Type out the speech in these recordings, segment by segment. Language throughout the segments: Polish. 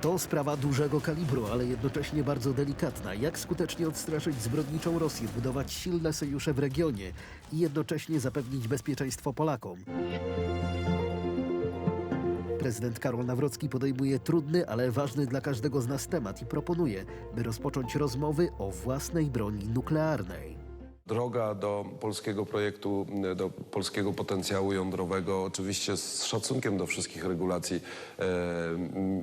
To sprawa dużego kalibru, ale jednocześnie bardzo delikatna. Jak skutecznie odstraszyć zbrodniczą Rosję, budować silne sojusze w regionie i jednocześnie zapewnić bezpieczeństwo Polakom? Prezydent Karol Nawrocki podejmuje trudny, ale ważny dla każdego z nas temat i proponuje, by rozpocząć rozmowy o własnej broni nuklearnej. Droga do polskiego projektu, do polskiego potencjału jądrowego, oczywiście z szacunkiem do wszystkich regulacji e,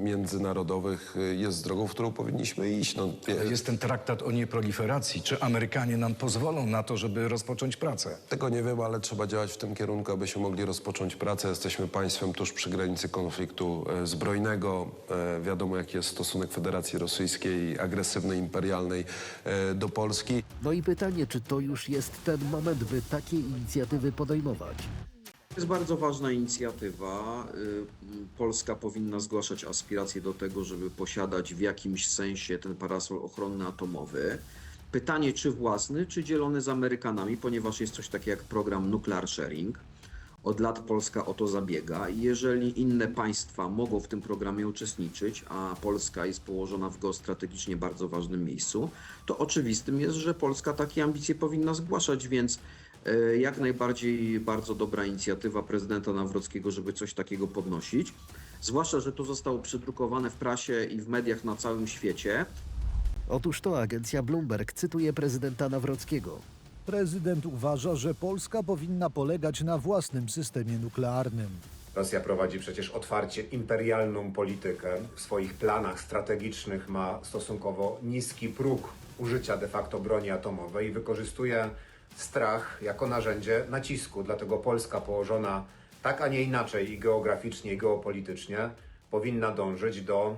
międzynarodowych, e, jest drogą, w którą powinniśmy iść. No, e, Jest ten traktat o nieproliferacji. Czy Amerykanie nam pozwolą na to, żeby rozpocząć pracę? tego nie wiem, ale trzeba działać w tym kierunku, abyśmy mogli rozpocząć pracę. Jesteśmy państwem tuż przy granicy konfliktu e, zbrojnego. E, wiadomo, jaki jest stosunek Federacji Rosyjskiej, agresywnej, imperialnej e, do Polski. No i pytanie, czy to już jest ten moment, by takie inicjatywy podejmować? To jest bardzo ważna inicjatywa. Y, Polska powinna zgłaszać aspiracje do tego, żeby posiadać w jakimś sensie ten parasol ochronny atomowy. Pytanie, czy własny, czy dzielony z Amerykanami, ponieważ jest coś takiego jak program Nuclear Sharing. Od lat Polska o to zabiega i jeżeli inne państwa mogą w tym programie uczestniczyć, a Polska jest położona w geostrategicznie bardzo ważnym miejscu, to oczywistym jest, że Polska takie ambicje powinna zgłaszać, więc e, jak najbardziej bardzo dobra inicjatywa prezydenta Nawrockiego, żeby coś takiego podnosić. Zwłaszcza, że to zostało przydrukowane w prasie i w mediach na całym świecie. Otóż to agencja Bloomberg cytuje prezydenta Nawrockiego. Prezydent uważa, że Polska powinna polegać na własnym systemie nuklearnym. Rosja prowadzi przecież otwarcie imperialną politykę. W swoich planach strategicznych ma stosunkowo niski próg użycia de facto broni atomowej i wykorzystuje strach jako narzędzie nacisku. Dlatego Polska położona tak, a nie inaczej i geograficznie, i geopolitycznie powinna dążyć do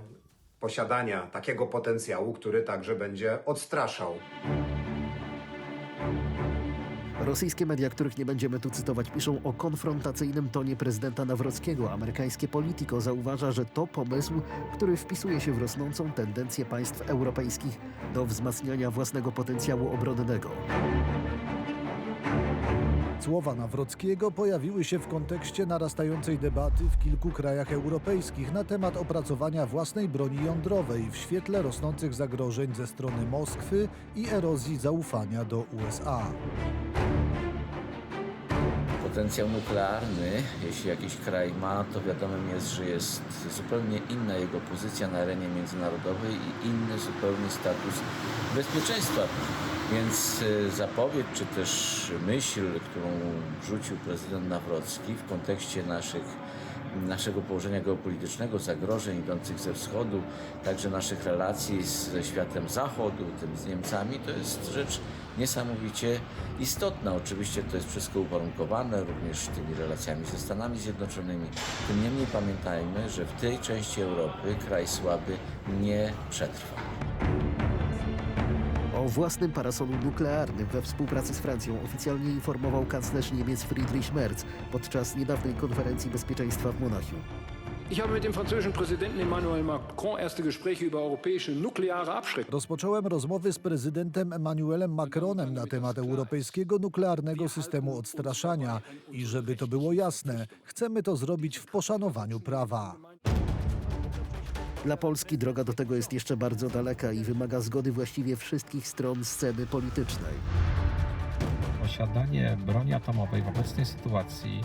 posiadania takiego potencjału, który także będzie odstraszał Rosyjskie media, których nie będziemy tu cytować, piszą o konfrontacyjnym tonie prezydenta Nawrockiego. Amerykańskie Politico zauważa, że to pomysł, który wpisuje się w rosnącą tendencję państw europejskich do wzmacniania własnego potencjału obronnego. Słowa Nawrockiego pojawiły się w kontekście narastającej debaty w kilku krajach europejskich na temat opracowania własnej broni jądrowej w świetle rosnących zagrożeń ze strony Moskwy i erozji zaufania do USA. Potencjał nuklearny, jeśli jakiś kraj ma, to wiadomym jest, że jest zupełnie inna jego pozycja na arenie międzynarodowej i inny zupełnie status bezpieczeństwa. Więc y, zapowiedź, czy też myśl, którą rzucił prezydent Nawrocki w kontekście naszych naszego położenia geopolitycznego, zagrożeń idących ze wschodu, także naszych relacji ze światem zachodu, tym z Niemcami, to jest rzecz niesamowicie istotna. Oczywiście to jest wszystko uwarunkowane również tymi relacjami ze Stanami Zjednoczonymi. Tym niemniej pamiętajmy, że w tej części Europy kraj słaby nie przetrwa. O własnym parasolu nuklearnym we współpracy z Francją oficjalnie informował kanclerz Niemiec Friedrich Merz podczas niedawnej konferencji bezpieczeństwa w Monachium. Ich habe mit dem französischen Präsidenten Emmanuel Macron erste Gespräche über europäische nukleare Abschreckung. Rozpocząłem rozmowy z prezydentem Emmanuelem Macronem na temat europejskiego nuklearnego systemu odstraszania i żeby to było jasne, chcemy to zrobić w poszanowaniu prawa. Dla Polski droga do tego jest jeszcze bardzo daleka i wymaga zgody właściwie wszystkich stron sceny politycznej. Posiadanie broni atomowej w obecnej sytuacji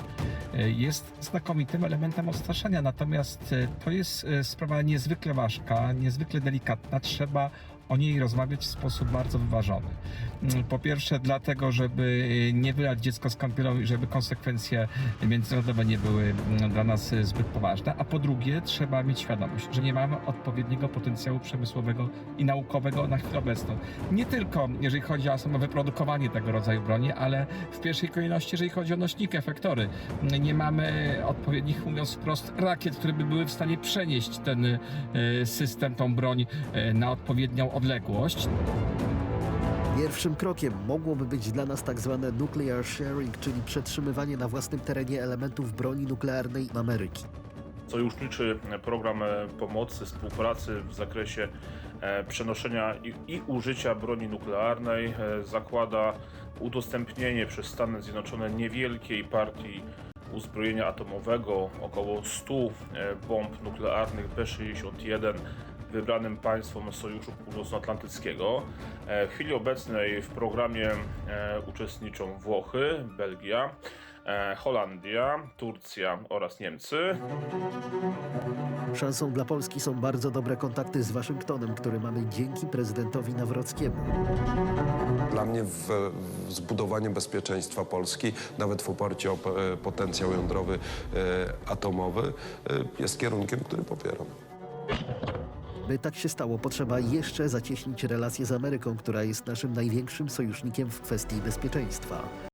e, jest znakomitym elementem odstraszania. Natomiast e, to jest e, sprawa niezwykle ważka, niezwykle delikatna. Trzeba o niej rozmawiać w sposób bardzo wyważony. Mm, Po pierwsze, dlatego, żeby nie wylać dziecko z kąpielą i żeby konsekwencje międzynarodowe nie były mm, dla nas zbyt poważne. A po drugie, trzeba mieć świadomość, że nie mamy odpowiedniego potencjału przemysłowego i naukowego na chwilę obecną. Nie tylko jeżeli chodzi o samo wyprodukowanie tego rodzaju broni, ale w pierwszej kolejności, jeżeli chodzi o nośniki, efektory. Nie mamy odpowiednich, mówiąc wprost, rakiet, które by były w stanie przenieść ten e, system, tą broń e, na odpowiednią odległość. Pierwszym krokiem mogłoby być dla nas tak zwane nuclear sharing, czyli przetrzymywanie na własnym terenie elementów broni nuklearnej Ameryki. sojuszniczy program pomocy, współpracy w zakresie e, przenoszenia i, i użycia broni nuklearnej e, zakłada udostępnienie przez Stany Zjednoczone niewielkiej partii uzbrojenia atomowego, około 100 e, bomb nuklearnych B-61 wybranym państwom Sojuszu Północnoatlantyckiego. E, W chwili obecnej w programie e, uczestniczą Włochy, Belgia, e, Holandia, Turcja oraz Niemcy. Szansą dla Polski są bardzo dobre kontakty z Waszyngtonem, które mamy dzięki prezydentowi Nawrockiemu. Dla mnie w, w zbudowanie bezpieczeństwa Polski, nawet w oparciu o e, potencjał jądrowy e, atomowy, e, jest kierunkiem, który popieram. By tak się stało, potrzeba jeszcze zacieśnić relacje z Ameryką, która jest naszym największym sojusznikiem w kwestii bezpieczeństwa.